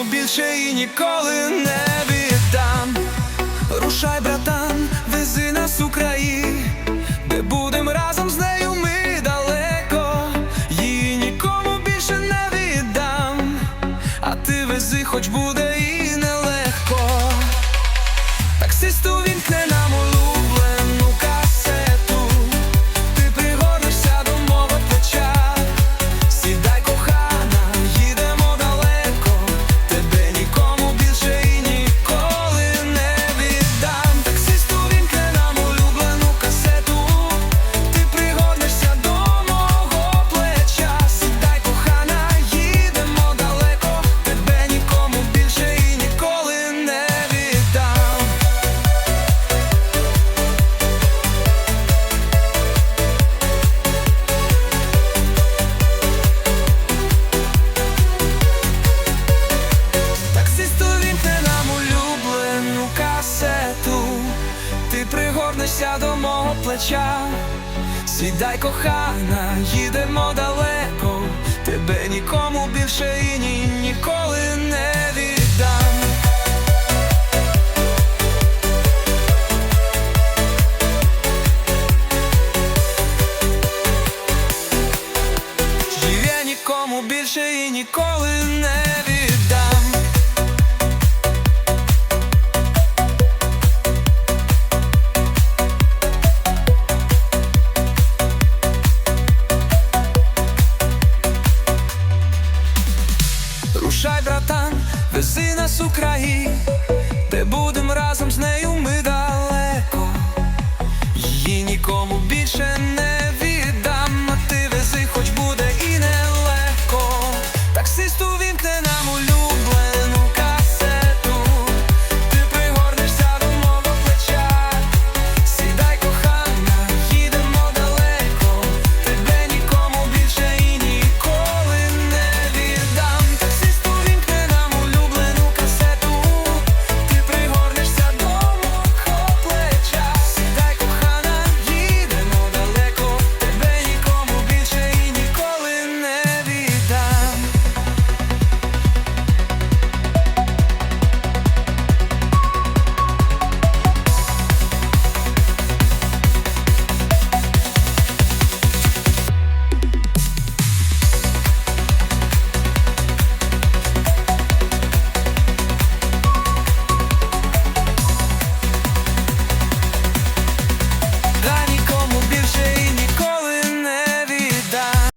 більше і ніколи не віддам. Рушай, братан, вези нас у краї, де будем разом з нею ми далеко, її нікому більше не віддам, а ти вези, хоч буде і нелегко. Таксисту вімкне ти пригорнешся до мого плеча, сідай, кохана, їдемо далеко, тебе нікому більше і ні, ніколи не віддам. Я нікому більше і ніколи не віддам. братан, вези нас у краї, де будем разом з